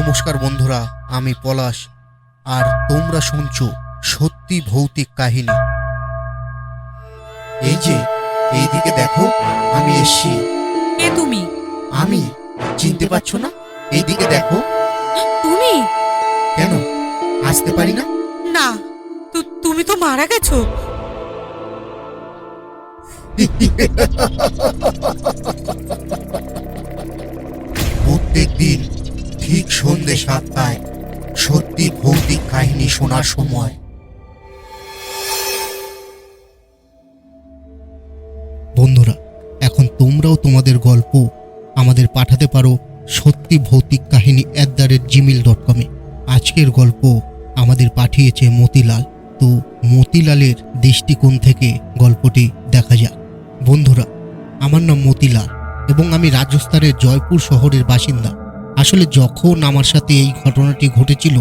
নমস্কার বন্ধুরা আমি পলাশ। আর তোমরা শুনছো সত্যি ভৌতিক কাহিনী। এই যে এইদিকে দেখো আমি এসছি। কে তুমি? আমি? চিনতে পারছ না? এইদিকে দেখো। তুমি? কেন? আসতে পারি না? না তুমি তো মারা গেছো। প্রত্যেক দিন ঠিক সন্ধে সাতটায় সত্যি ভৌতিক কাহিনী শোনার সময়। বন্ধুরা, এখন তোমরাও তোমাদের গল্প আমাদের পাঠাতে পারো সত্যি ভৌতিক কাহিনী at the rate Gmail dot কমে আজকের গল্প আমাদের পাঠিয়েছে মতিলাল। তো মতিলালের দৃষ্টিকোণ থেকে গল্পটি দেখা যাক। বন্ধুরা, আমার নাম মতিলাল এবং আমি রাজস্থানের জয়পুর শহরের বাসিন্দা। আসলে যখন আমার সাথে এই ঘটনাটি ঘটেছিল,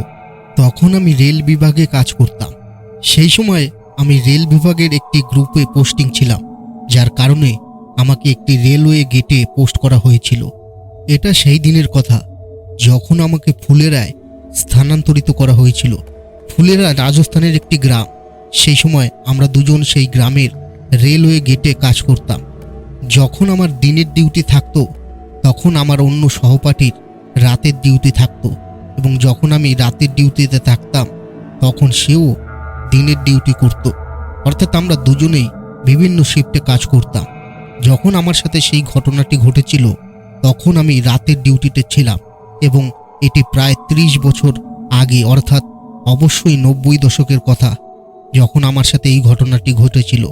তখন আমি রেল বিভাগে কাজ করতাম। সেই সময় আমি রেল বিভাগের একটি গ্রুপে পোস্টিং ছিলাম, যার কারণে আমাকে একটি রেলওয়ে গেটে পোস্ট করা হয়েছিল। এটা সেই দিনের কথা, যখন আমাকে ফুলেরায় স্থানান্তরিত করা হয়েছিল। ফুলেরা রাজস্থানের একটি গ্রাম, সেই সময় আমরা দুজন সেই গ্রামের রেলওয়ে গেটে কাজ করতাম। যখন আমার দিনের ডিউটি থাকতো, তখন আমার অন্য সহপাঠীর রাতের ডিউটি থাকতো এবং যখন আমি রাতের ডিউটিতে থাকতাম, তখন সেও দিনের ডিউটি করত। অর্থাৎ আমরা দুজনেই বিভিন্ন শিফটে কাজ করতাম। যখন আমার সাথে সেই ঘটনাটি ঘটেছিল, তখন আমি রাতের ডিউটিতে ছিলাম এবং এটি প্রায় ত্রিশ বছর আগে, অর্থাৎ অবশ্যই নব্বই দশকের কথা, যখন আমার সাথে এই ঘটনাটি ঘটেছিল।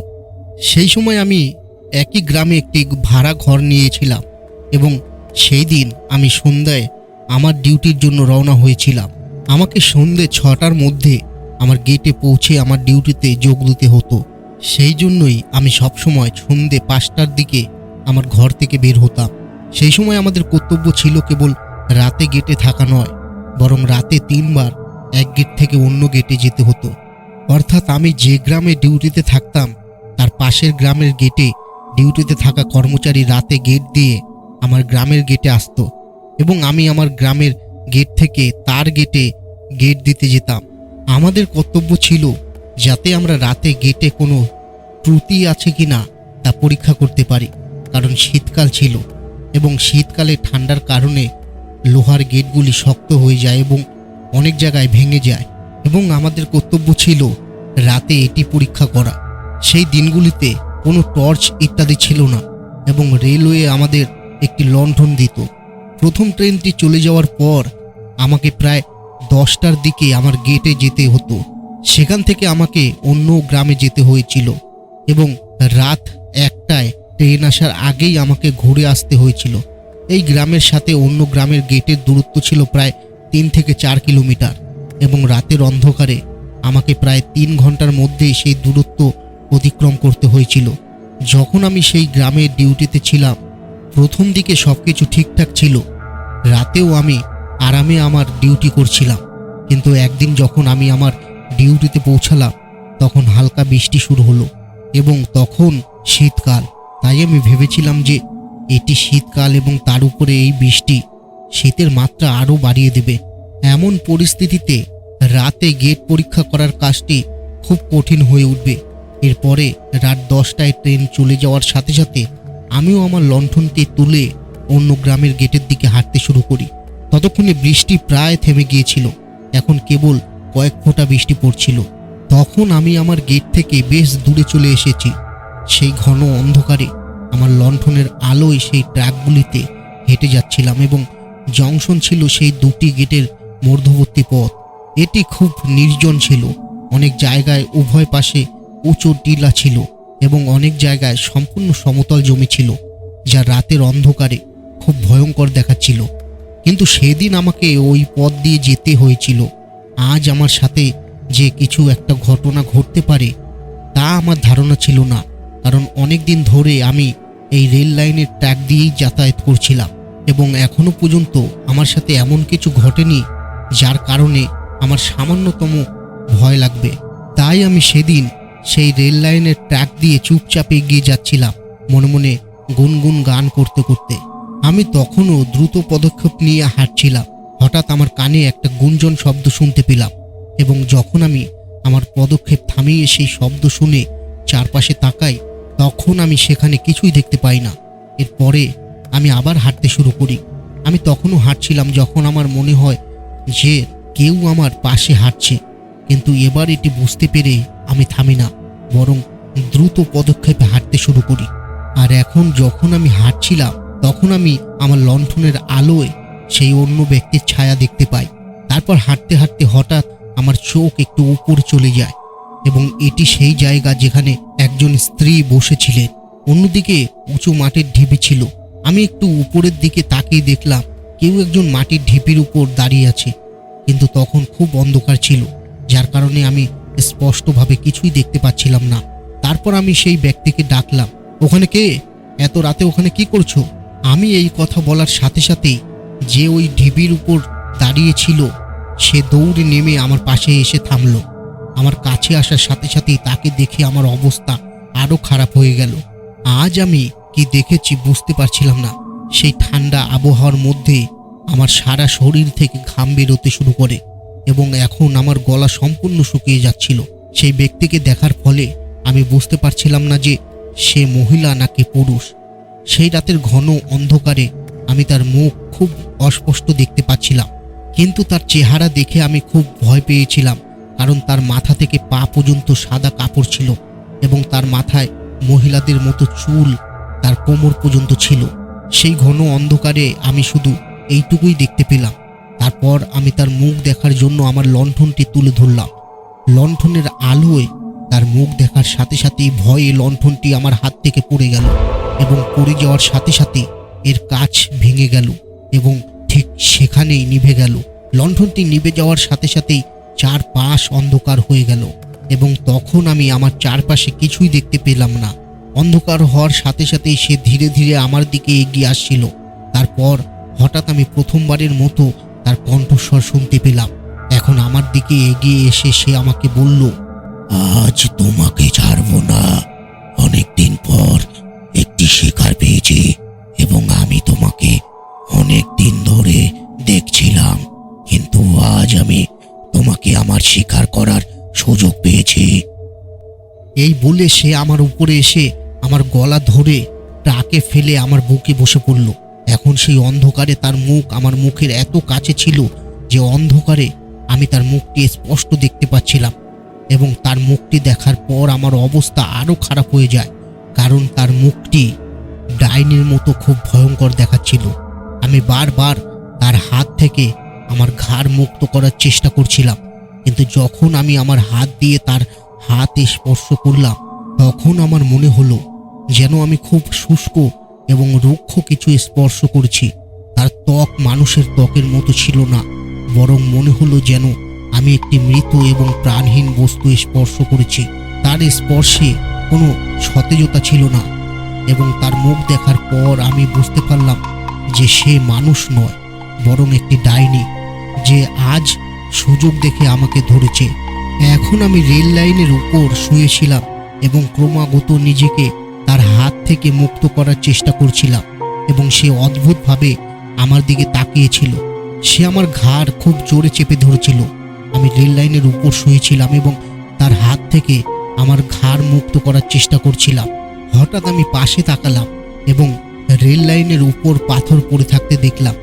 সেই সময় আমি একই গ্রামে একটি ভাড়া ঘর নিয়েছিলাম এবং সেই দিন আমি সন্ধ্যায় আমার ডিউটির জন্য রওনা হয়েছিলাম। আমাকে সন্ধে ছটার মধ্যে আমার গেটে পৌঁছে আমার ডিউটিতে যোগ দিতে হতো। সেই জন্যই আমি সবসময় সন্ধে পাঁচটার দিকে আমার ঘর থেকে বের হতাম। সেই সময় আমাদের কর্তব্য ছিল কেবল রাতে গেটে থাকা নয়, বরং রাতে তিনবার এক গেট থেকে অন্য গেটে যেতে হতো। অর্থাৎ আমি যে গ্রামে ডিউটিতে থাকতাম, তার পাশের গ্রামের গেটে ডিউটিতে থাকা কর্মচারী রাতে গেট দিয়ে আমার গ্রামের গেটে আসতো এবং আমি আমার গ্রামের গেট থেকে তার গেটে গেট দিতে যেতাম। আমাদের কর্তব্য ছিল যাতে আমরা রাতে গেটে কোনো ত্রুটি আছে কি না তা পরীক্ষা করতে পারি, কারণ শীতকাল ছিল এবং শীতকালে ঠান্ডার কারণে লোহার গেটগুলি শক্ত হয়ে যায় এবং অনেক জায়গায় ভেঙে যায় এবং আমাদের কর্তব্য ছিল রাতে এটি পরীক্ষা করা। সেই দিনগুলিতে কোনো টর্চ ইত্যাদি ছিল না এবং রেলওয়ে আমাদের একটি লণ্ঠন দিত। প্রথম ট্রেনটি চলে যাওয়ার পর আমাকে প্রায় দশটার দিকে আমার গেটে যেতে হতো। সেখান থেকে আমাকে অন্য গ্রামে যেতে হয়েছিল এবং রাত একটায় ট্রেন আসার আগেই আমাকে ঘুরে আসতে হয়েছিল। এই গ্রামের সাথে অন্য গ্রামের গেটের দূরত্ব ছিল প্রায় তিন থেকে চার কিলোমিটার এবং রাতের অন্ধকারে আমাকে প্রায় তিন ঘণ্টার মধ্যেই সেই দূরত্ব অতিক্রম করতে হয়েছিল। যখন আমি সেই গ্রামের ডিউটিতে ছিলাম প্রথম দিকে সব কিছু ঠিকঠাক ছিল। রাতেও আমি আরামে আমার ডিউটি করছিলাম। কিন্তু একদিন যখন আমি আমার ডিউটিতে পৌঁছালাম, তখন হালকা বৃষ্টি শুরু হলো এবং তখন শীতকাল। তাই আমি ভেবেছিলাম যে এটি শীতকাল এবং তার উপরে এই বৃষ্টি শীতের মাত্রা আরও বাড়িয়ে দেবে। এমন পরিস্থিতিতে রাতে গেট পরীক্ষা করার কাজটি খুব কঠিন হয়ে উঠবে। এরপরে রাত দশটায় ট্রেন চলে যাওয়ার সাথে সাথে আমিও আমার লণ্ঠনটি তুলে অন্য গ্রামের গেটের দিকে হাঁটতে শুরু করি। ততক্ষণে বৃষ্টি প্রায় থেমে গিয়েছিল। এখন কেবল কয়েক ফোঁটা বৃষ্টি পড়ছিল। তখন আমি আমার গেট থেকে বেশ দূরে চলে এসেছি। সেই ঘন অন্ধকারে আমার লণ্ঠনের আলোয় সেই ট্র্যাকগুলিতে হেঁটে যাচ্ছিলাম এবং জংশন ছিল সেই দুটি গেটের মধ্যবর্তী পথ। এটি খুব নির্জন ছিল। অনেক জায়গায় উভয় পাশে উঁচু টিলা ছিল। এবং অনেক জায়গায় সম্পূর্ণ সমতল জমি ছিল, যা রাতের অন্ধকারে খুব ভয়ঙ্কর দেখাচ্ছিল। কিন্তু সেদিন আমাকে ওই পথ দিয়ে যেতে হয়েছিল। আজ আমার সাথে যে কিছু একটা ঘটনা ঘটতে পারে, তা আমার ধারণা ছিল না। কারণ অনেক দিন ধরে আমি এই রেল লাইনের ট্র্যাক দিয়েই যাতায়াত করছিলাম এবং এখনও পর্যন্ত আমার সাথে এমন কিছু ঘটেনি, যার কারণে আমার সামান্যতম ভয় লাগবে। তাই আমি সেদিন সেই রেল লাইনের ট্র্যাক দিয়ে চুপচাপ এগিয়ে যাচ্ছিলাম, মনে মনে গুনগুন গান করতে করতে। আমি তখনও দ্রুত পদক্ষেপ নিয়ে হাঁটছিলাম। হঠাৎ আমার কানে একটা গুঞ্জন শব্দ শুনতে পেলাম এবং যখন আমি আমার পদক্ষেপ থামিয়ে সেই শব্দ শুনে চারপাশে তাকাই, তখন আমি সেখানে কিছুই দেখতে পাই না। এরপরে আমি আবার হাঁটতে শুরু করি। আমি তখনও হাঁটছিলাম যখন আমার মনে হয় যে কেউ আমার পাশে হাঁটছে। কিন্তু এবার এটি বুঝতে পেরে আমি থামি না, বরং দ্রুত পদক্ষেপে হাঁটতে শুরু করি। আর এখন যখন আমি হাঁটছিলাম, তখন আমি আমার লণ্ঠনের আলোয় সেই অন্য ব্যক্তির ছায়া দেখতে পাই। তারপর হাঁটতে হাঁটতে হঠাৎ আমার চোখ একটু উপরে চলে যায় এবং এটি সেই জায়গা যেখানে একজন স্ত্রী বসেছিলেন। অন্যদিকে উঁচু মাটির ঢিবি ছিল। আমি একটু উপরের দিকে তাকিয়ে দেখলাম, কেউ একজন মাটির ঢিপির উপর দাঁড়িয়ে আছে। কিন্তু তখন খুব অন্ধকার ছিল, যার কারণে আমি স্পষ্টভাবে কিছুই দেখতে পাচ্ছিলাম না। তারপর আমি সেই ব্যক্তিকে ডাকলাম, ওখানে কে? এত রাতে ওখানে কি করছ? আমি এই কথা বলার সাথে সাথেই যে ওই ঢিবির উপর দাঁড়িয়ে ছিল, সে দৌড়ে নেমে আমার পাশে এসে থামলো। আমার কাছে আসার সাথে সাথেই তাকে দেখে আমার অবস্থা আরও খারাপ হয়ে গেল। আজ আমি কি দেখেছি বুঝতে পারছিলাম না। সেই ঠান্ডা আবহাওয়ার মধ্যে আমার সারা শরীর থেকে ঘাম বেরোতে শুরু করে। এবং এখন আমার গলা সম্পূর্ণ শুকিয়ে যাচ্ছিল। সেই ব্যক্তিকে দেখার ফলে আমি বুঝতে পারছিলাম না যে সে মহিলা নাকি পুরুষ। সেই রাতের ঘন অন্ধকারে আমি তার মুখ খুব অস্পষ্ট দেখতে পাচ্ছিলাম। কিন্তু তার চেহারা দেখে আমি খুব ভয় পেয়েছিলাম, কারণ তার মাথা থেকে পা পর্যন্ত সাদা কাপড় ছিল এবং তার মাথায় মহিলাদের মতো চুল তার কোমর পর্যন্ত ছিল। সেই ঘন অন্ধকারে আমি শুধু এইটুকুই দেখতে পেলাম। তারপর আমি তার মুখ দেখার জন্য আমার লণ্ঠনটি তুলে ধরলাম। লণ্ঠনের আলোয় তার মুখ দেখার সাথে সাথেই ভয়ে লণ্ঠনটি আমার হাত থেকে পড়ে গেল এবং পড়ে যাওয়ার সাথে সাথে এর কাচ ভেঙে গেল এবং ঠিক সেখানেই নিভে গেল। লণ্ঠনটি নিভে যাওয়ার সাথে সাথেই চার পাশ অন্ধকার হয়ে গেল এবং তখন আমি আমার চারপাশে কিছুই দেখতে পেলাম না। অন্ধকার হওয়ার সাথে সাথেই সে ধীরে ধীরে আমার দিকে এগিয়ে আসছিল। তারপর হঠাৎ আমি প্রথমবারের মতো তার কণ্ঠস্বর শুনতে পেলাম। এখন আমার দিকে এগিয়ে এসে সে আমাকে বলল আজ তোমাকে ছাড়বো না। অনেকদিন পর একটি শিকার পেয়েছি এবং আমি তোমাকে অনেক দিন ধরে দেখছিলাম। কিন্তু আজ আমি তোমাকে আমার শিকার করার সুযোগ পেয়েছি। এই বলে সে আমার উপরে এসে আমার গলা ধরে টাকে ফেলে আমার বুকে বসে পড়ল। এখন সেই অন্ধকারে তার মুখ আমার মুখের এত কাছে ছিল যে অন্ধকারে আমি তার মুখটি স্পষ্ট দেখতে পাচ্ছিলাম এবং তার মুখটি দেখার পর আমার অবস্থা আরও খারাপ হয়ে যায়, কারণ তার মুখটি ডাইনির মতো খুব ভয়ঙ্কর দেখাচ্ছিল। আমি বারবার তার হাত থেকে আমার ঘাড় মুক্ত করার চেষ্টা করছিলাম, কিন্তু যখন আমি আমার হাত দিয়ে তার হাত স্পর্শ করলাম, তখন আমার মনে হলো যেন আমি খুব শুষ্ক এবং রুক্ষ কিছু স্পর্শ করছি। তার ত্বক মানুষের ত্বকের মতো ছিল না, বরং মনে হলো যেন আমি একটি মৃত এবং প্রাণহীন বস্তু স্পর্শ করেছি। তার স্পর্শে কোনো সতেজতা ছিল না এবং তার মুখ দেখার পর আমি বুঝতে পারলাম যে সে মানুষ নয়, বরং একটি ডাইনি যে আজ সুযোগ দেখে আমাকে ধরেছে। এখন আমি রেল লাইনের উপর শুয়েছিলাম এবং ক্রমাগত নিজেকে তার হাত থেকে মুক্ত করার চেষ্টা করছিলাম এবং সে অদ্ভুতভাবে আমার দিকে তাকিয়েছিল। সে আমার ঘাড় খুব জোরে চেপে ধরেছিল। আমি রেল লাইনের উপর শুয়েছিলাম এবং তার হাত থেকে আমার ঘাড় মুক্ত করার চেষ্টা করছিলাম। হঠাৎ আমি পাশে তাকালাম এবং রেল লাইনের উপর পাথর পড়ে থাকতে দেখলাম।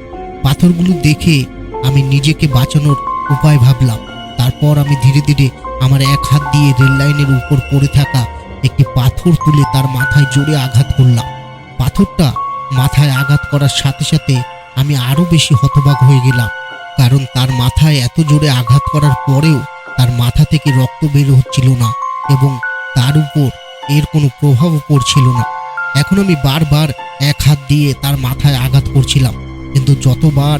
পাথরগুলো দেখে আমি নিজেকে বাঁচানোর উপায় ভাবলাম। তারপর আমি ধীরে ধীরে আমার এক হাত দিয়ে রেল লাইনের উপর পড়ে থাকা একটি পাথর তুলে তার মাথায় জোরে আঘাত করলাম। পাথরটা মাথায় আঘাত করার সাথে সাথে আমি আরও বেশি হতবাক হয়ে গেলাম, কারণ তার মাথায় এত জোরে আঘাত করার পরেও তার মাথা থেকে রক্ত বের হচ্ছিল না এবং তার উপর এর কোনো প্রভাবও পড়ছিল না। এখন আমি বারবার এক হাত দিয়ে তার মাথায় আঘাত করছিলাম, কিন্তু যতবার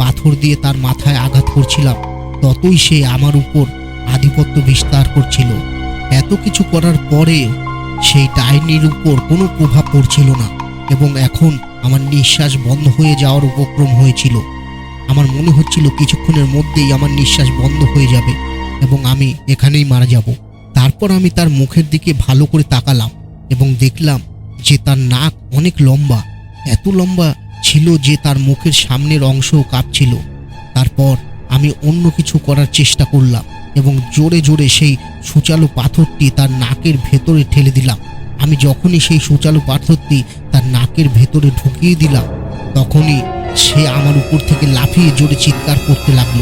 পাথর দিয়ে তার মাথায় আঘাত করছিলাম, ততই সে আমার উপর আধিপত্য বিস্তার করছিল। এত কিছু করার পরে সেই ডাইনির উপর কোনো প্রভাব পড়ছিল না এবং এখন আমার নিঃশ্বাস বন্ধ হয়ে যাওয়ার উপক্রম হয়েছিল। আমার মনে হচ্ছিল কিছুক্ষণের মধ্যেই আমার নিঃশ্বাস বন্ধ হয়ে যাবে এবং আমি এখানেই মারা যাব। তারপর আমি তার মুখের দিকে ভালো করে তাকালাম এবং দেখলাম যে তার নাক অনেক লম্বা, এত লম্বা ছিল যে তার মুখের সামনের অংশও কাঁপছিল। তারপর আমি অন্য কিছু করার চেষ্টা করলাম এবং জোরে জোরে সেই সুচালু পাথরটি তার নাকের ভেতরে ঠেলে দিলাম। আমি যখনই সেই সুচালু পাথরটি তার নাকের ভেতরে ঢুকিয়ে দিলাম, তখনই সে আমার উপর থেকে লাফিয়ে জোরে চিৎকার করতে লাগল।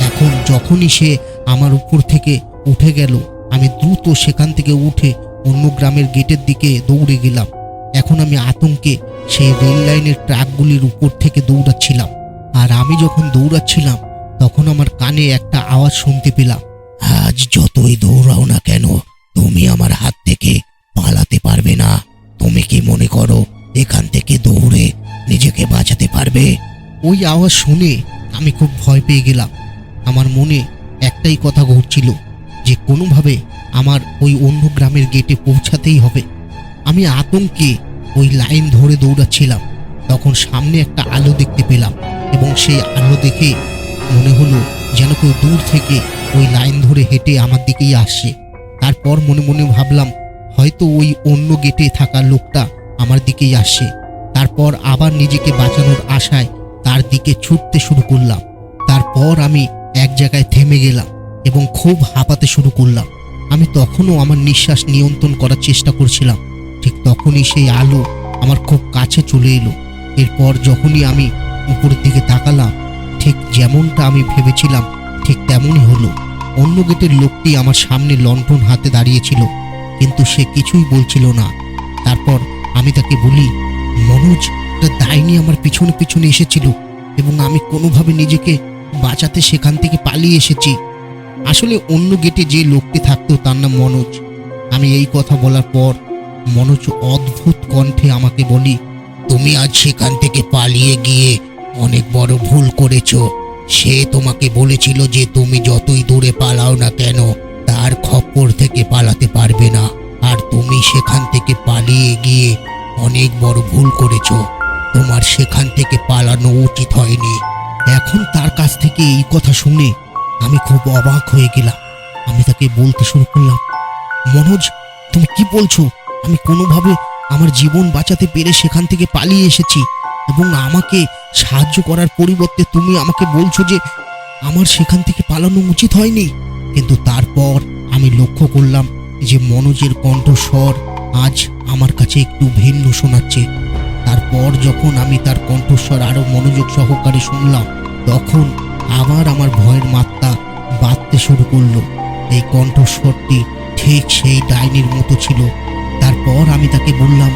এখন যখনই সে আমার উপর থেকে উঠে গেল, আমি দ্রুত সেখান থেকে উঠে অন্য গ্রামের গেটের দিকে দৌড়ে গেলাম। এখন আমি আতঙ্কে সেই রেল লাইনের ট্রাকগুলির উপর থেকে দৌড়াচ্ছিলাম। আর আমি যখন দৌড়াচ্ছিলাম, তখন আমার কানে একটা আওয়াজ শুনতে পেলাম। আজ যতই দৌড়াও না কেন, তুমি আমার হাত থেকে পালাতে পারবে না। তুমি কি মনে করো, এখান থেকে দৌড়ে নিজেকে বাঁচাতে পারবে? ওই আওয়াজ শুনে আমি খুব ভয় পেয়ে গেলাম। আমার মনে একটাই কথা ঘুরছিল, যে কোনোভাবে আমার ওই অন্য গ্রামের গেটে পৌঁছাতেই হবে। আমি আতঙ্কে ওই লাইন ধরে দৌড়াচ্ছিলাম, তখন সামনে একটা আলো দেখতে পেলাম এবং সেই আলো দেখে মনে হলো যেন কেউ দূর থেকে ওই লাইন ধরে হেঁটে আমার দিকেই আসে। তারপর মনে মনে ভাবলাম, হয়তো ওই অন্য গেটে থাকা লোকটা আমার দিকেই আসে। তারপর আবার নিজেকে বাঁচানোর আশায় তার দিকে ছুটতে শুরু করলাম। তারপর আমি এক জায়গায় থেমে গেলাম এবং খুব হাঁপাতে শুরু করলাম। আমি তখনও আমার নিঃশ্বাস নিয়ন্ত্রণ করার চেষ্টা করছিলাম। ঠিক তখনই সেই আলো আমার খুব কাছে চলে এলো। এরপর যখনই আমি উপরের দিকে তাকালাম ঠিক যেমনটা আমি ভেবেছিলাম, ঠিক তেমনই হলো। অন্য গেটের লোকটি আমার সামনে লণ্ঠন হাতে দাঁড়িয়েছিল, কিন্তু সে কিছুই বলছিল না। তারপর আমি তাকে বলি, মনোজ ডাইনি আমার পিছনে পিছনে এসেছিল এবং আমি কোনোভাবে নিজেকে বাঁচাতে সেখান থেকে পালিয়ে এসেছি। আসলে অন্য গেটে যে লোকটি থাকতো তার নাম মনোজ। আমি এই কথা বলার পর মনোজ অদ্ভুত কণ্ঠে আমাকে বলি, তুমি আজ সেখান থেকে পালিয়ে গিয়ে অনেক বড় ভুল করেছ। সে তোমাকে বলেছিল যে তুমি যতই দূরে পালাও না কেন, তার খপ্পর থেকে পালাতে পারবে না। আর তুমি সেখান থেকে পালিয়ে গিয়ে অনেক বড় ভুল করেছ। তোমার সেখান থেকে পালানো উচিত হয়নি। এখন তার কাছ থেকে এই কথা শুনে আমি খুব অবাক হয়ে গেলাম। আমি তাকে বলতে শুরু করলাম, মনোজ, তুমি কি বলছো? আমি কোনোভাবে আমার জীবন বাঁচাতে পেরে সেখান থেকে পালিয়ে এসেছি এবং আমাকে সাহায্য করার পরিবর্তে তুমি আমাকে বলছো যে আমার সেখান থেকে পালানো উচিত হয়নি। কিন্তু তারপর আমি লক্ষ্য করলাম যে মনোজের কণ্ঠস্বর আজ আমার কাছে একটু ভিন্ন শোনাচ্ছে। তারপর যখন আমি তার কণ্ঠস্বর আরও মনোযোগ সহকারে শুনলাম, তখন আবার আমার ভয়ের মাত্রা বাড়তে শুরু করল। এই কণ্ঠস্বরটি ঠিক সেই ডাইনির মতো ছিল। তারপর আমি তাকে বললাম,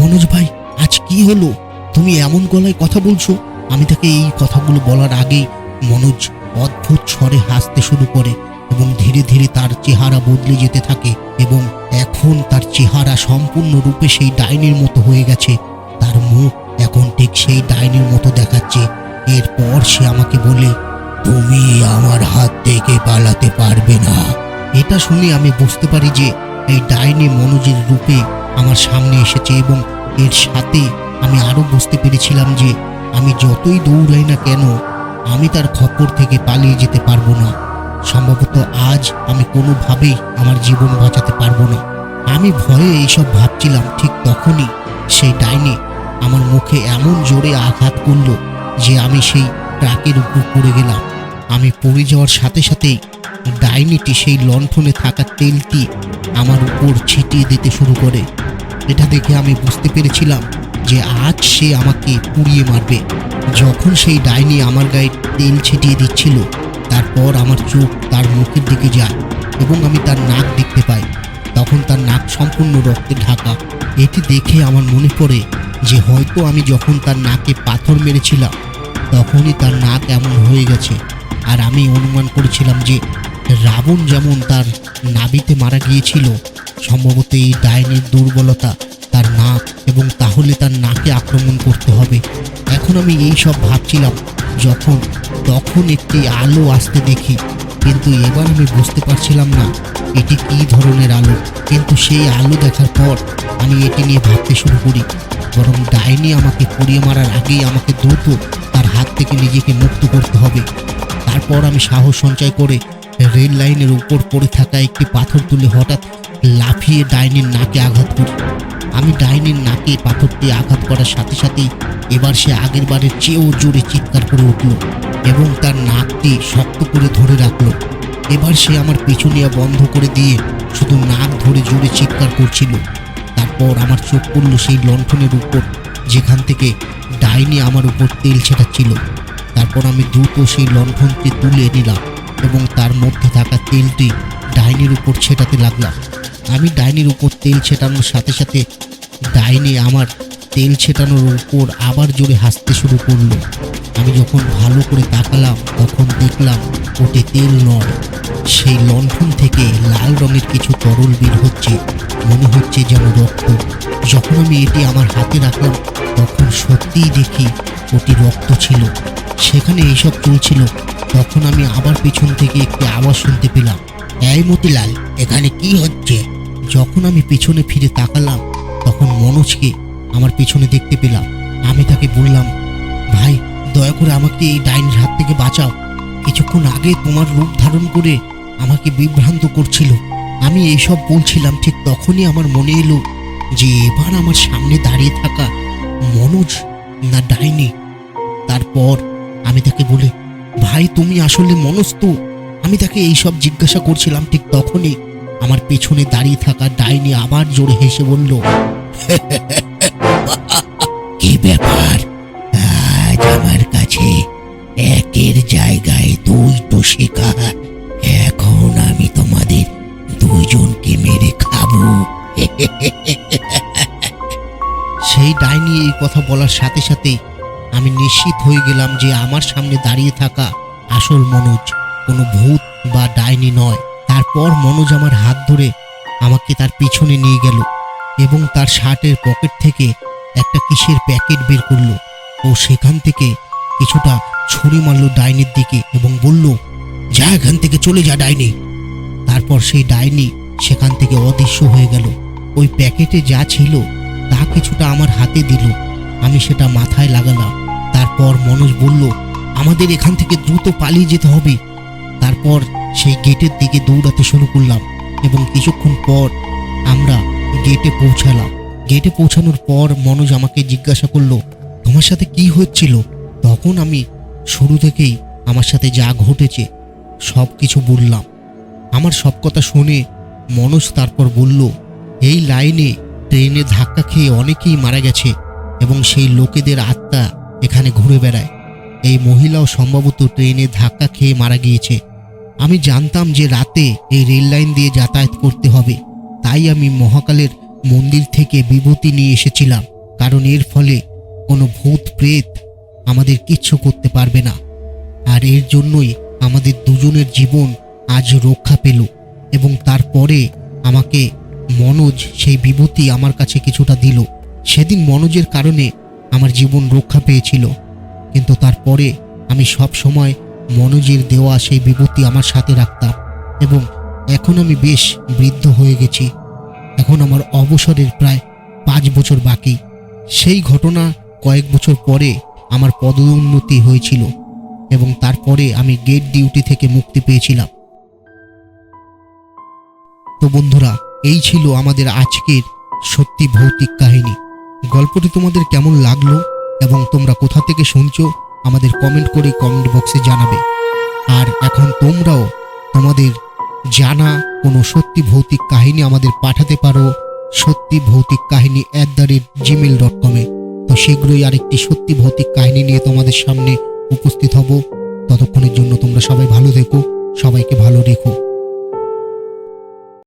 মনোজ ভাই, আজ কি হলো? তুমি এমন গলায় কথা বলছো, আমি তাকে এই কথাগুলো বলার আগেই মনোজ অদ্ভুত স্বরে হাসতে শুরু করে এবং ধীরে ধীরে তার চেহারা বদলে যেতে থাকে এবং এখন তার চেহারা সম্পূর্ণরূপে সেই ডাইনির মতো হয়ে গেছে। তার মুখ এখন ঠিক সেই ডাইনির মতো দেখাচ্ছে। এরপর সে আমাকে বলে, তুমি আমার হাত থেকে পালাতে পারবে না। এটা শুনে আমি বুঝতে পারি যে এই ডাইনি মনোজের রূপে আমার সামনে এসেছে এবং এর সাথে আমি আরও বুঝতে পেরেছিলাম যে আমি যতই দৌড়াই না কেন, আমি তার খপ্পর থেকে পালিয়ে যেতে পারব না। সম্ভবত আজ আমি কোনোভাবেই আমার জীবন বাঁচাতে পারব না। আমি ভয়ে এইসব ভাবছিলাম ঠিক তখনই সেই ডাইনে আমার মুখে এমন জোরে আঘাত করল যে আমি সেই ট্রাকের উপর পড়ে গেলাম। আমি পড়ে যাওয়ার সাথে সাথেই ডাইনিটি সেই লণ্ঠনে থাকা তেলটি আমার উপর ছিটিয়ে দিতে শুরু করে। এটা দেখে আমি বুঝতে পেরেছিলাম যে আজ সে আমাকে পুড়িয়ে মারবে। যখন সেই ডাইনি আমার গায়ে তেল ছিটিয়ে দিচ্ছিল, তারপর আমার চোখ তার মুখের দিকে যায় এবং আমি তার নাক দেখতে পাই। তখন তার নাক সম্পূর্ণ রক্তে ঢাকা। এটি দেখে আমার মনে পড়ে যে হয়তো আমি যখন তার নাকে পাথর মেরেছিলাম, তখনই তার নাক এমন হয়ে গেছে। আর আমি অনুমান করেছিলাম যে রাবণ যেমন তার নাবিতে মারা গিয়েছিল, সম্ভবত এই ডাইনির দুর্বলতা তার নাক এবং তাহলে তার নাকে আক্রমণ করতে হবে। এখন আমি এই সব ভাবছিলাম, যখন, তখন একটি আলো আসতে দেখি, কিন্তু এবার আমি বুঝতে পারছিলাম না, এটি কী ধরনের আলো। কিন্তু সেই আলো দেখার পর আমি এটি নিয়ে ভাবতে শুরু করি, বরং ডাইনি আমাকে পুড়িয়ে মারার আগেই আমাকে দ্রুত তার হাত থেকে নিজেকে মুক্ত করতে হবে। তারপর আমি সাহস সঞ্চয় করে রেল লাইনের উপর পড়ে থাকা একটি পাথর তুলে হঠাৎ লাফিয়ে ডাইনির নাকে আঘাত করি। আমি ডাইনের নাকে পাথরটি আঘাত করার সাথে সাথেই এবার সে আগের বারের চেয়েও জোরে চিৎকার করে উঠল এবং তার নাকটি শক্ত করে ধরে রাখল। এবার সে আমার পিছু নেওয়া বন্ধ করে দিয়ে শুধু নাক ধরে জোরে চিৎকার করছিল। তারপর আমার চোখ পড়ল সেই লণ্ঠনের উপর, যেখান থেকে ডাইনি আমার উপর তেল ছেটাচ্ছিল। তারপর আমি দ্রুত সেই লণ্ঠনটি তুলে নিলাম এবং তার মধ্যে থাকা তেলটি ডাইনির উপর ছেটাতে লাগলাম। আমি ডাইনির উপর তেল ছেটানোর সাথে সাথে ডাইনি আমার তেল ছেটানোর উপর আবার জোরে হাসতে শুরু করল। আমি যখন ভালো করে তাকালাম, তখন দেখলাম ওটি তেল নয়। সেই লণ্ঠন থেকে লাল রঙের কিছু তরল বের হচ্ছে। মনে হচ্ছে যেন রক্ত। যখন আমি এটি আমার হাতে রাখলাম, তখন সত্যিই দেখি ওটি রক্ত ছিল। সেখানে এইসব চলছিল। তখন আমি আবার পেছন থেকে একটি আওয়াজ শুনতে পেলাম। এই মতিলাল, এখানে কি হচ্ছে? যখন আমি পেছনে ফিরে তাকালাম, তখন মনোজকে আমার পেছনে দেখতে পেলাম। আমি তাকে বললাম, ভাই, দয়া করে আমাকে এই ডাইনির হাত থেকে বাঁচাও। কিছুক্ষণ আগে তোমার রূপ ধারণ করে আমাকে বিভ্রান্ত করছিল। আমি এইসব বলছিলাম, ঠিক তখনই আমার মনে এলো যে এবার আমার সামনে দাঁড়িয়ে থাকা মনোজ না ডাইনি। তারপর আমি তাকে বলি, ভাই, তুমি আসলে মনোজ তো? আমি তাকে এইসব জিজ্ঞাসা করছিলাম, ঠিক তখনই আমার পেছনে দাঁড়িয়ে থাকা ডাইনি আবার জোরে হেসে বলল, কি ব্যাপার? আজ আমার কাছে একের জায়গায় দুই তো শেখা এখন আমি তোমাদের দুইজনকে মেরে খাব। সেই ডাইনি এই কথা বলার সাথে সাথেই আমি নিশ্চিত হয়ে গেলাম যে আমার সামনে দাঁড়িয়ে থাকা আসল মনোজ কোনো ভূত বা ডাইনি নয়। তারপর মনোজ আমার হাত ধরে আমাকে তার পিছনে নিয়ে গেল এবং তার শার্টের পকেট থেকে একটা কিসের প্যাকেট বের করল। ও সেখান থেকে কিছুটা ছুরি মারল ডাইনির দিকে এবং বলল, যা এখান থেকে চলে যা ডাইনি। তারপর সেই ডাইনি সেখান থেকে অদৃশ্য হয়ে গেল। ওই প্যাকেটে যা ছিল তা কিছুটা আমার হাতে দিল। আমি সেটা মাথায় লাগালাম। তারপর মনোজ বলল, আমাদের এখান থেকে দ্রুত পালিয়ে যেতে হবে। তারপর সেই গেটের দিকে দৌড়াতে শুরু করলাম এবং কিছুক্ষণ পর আমরা গেটে পৌঁছালাম। গেটে পৌঁছানোর পর মনোজ আমাকে জিজ্ঞাসা করল, তোমার সাথে কি হচ্ছিল? তখন আমি শুরু থেকেই আমার সাথে যা ঘটেছে সব কিছু বললাম। আমার সব কথা শুনে মনোজ তারপর বলল, এই লাইনে ট্রেনে ধাক্কা খেয়ে অনেকেই মারা গেছে এবং সেই লোকেদের আত্মা এখানে ঘুরে বেড়ায়। এই মহিলাও সম্ভবত ট্রেনে ধাক্কা খেয়ে মারা গিয়েছে। আমি জানতাম যে রাতে এই রেল লাইন দিয়ে যাতায়াত করতে হবে। তাই আমি মহাকালের মন্দির থেকে বিভূতি নিয়ে এসেছিলাম, কারণ এর ফলে কোনো ভূত প্রেত আমাদের কিচ্ছু করতে পারবে না। আর এর জন্যই আমাদের দুজনের জীবন আজ রক্ষা পেল এবং তারপরে আমাকে মনোজ সেই বিভূতি আমার কাছে কিছুটা দিল। সেদিন মনোজের কারণে আমার জীবন রক্ষা পেয়েছিল, কিন্তু তারপরে আমি সব সময় মনোজের দেওয়া সেই বিভূতি আমার সাথে রাখতাম এবং এখন আমি বেশ বৃদ্ধ হয়ে গেছি। এখন আমার অবসরের প্রায় পাঁচ বছর বাকি। সেই ঘটনা কয়েক বছর পরে আমার পদোন্নতি হয়েছিল এবং তারপরে আমি গেট ডিউটি থেকে মুক্তি পেয়েছিলাম। তো বন্ধুরা, এই ছিল আমাদের আজকের সত্যি ভৌতিক কাহিনী। গল্পটি তোমাদের কেমন লাগল এবং তোমরা কোথা থেকে শুনছো আমাদের কমেন্ট করে কমেন্ট বক্সে জানাবে। আর এখন তোমরাও তোমাদের জানা কোনো সত্যি ভৌতিক কাহিনী আমাদের পাঠাতে পারো সত্যি ভৌতিক কাহিনী at the rate Gmail dot কমে তো শীঘ্রই আরেকটি সত্যি ভৌতিক কাহিনী নিয়ে তোমাদের সামনে উপস্থিত হব। ততক্ষণের জন্য তোমরা সবাই ভালো থেকো, সবাইকে ভালো রেখো।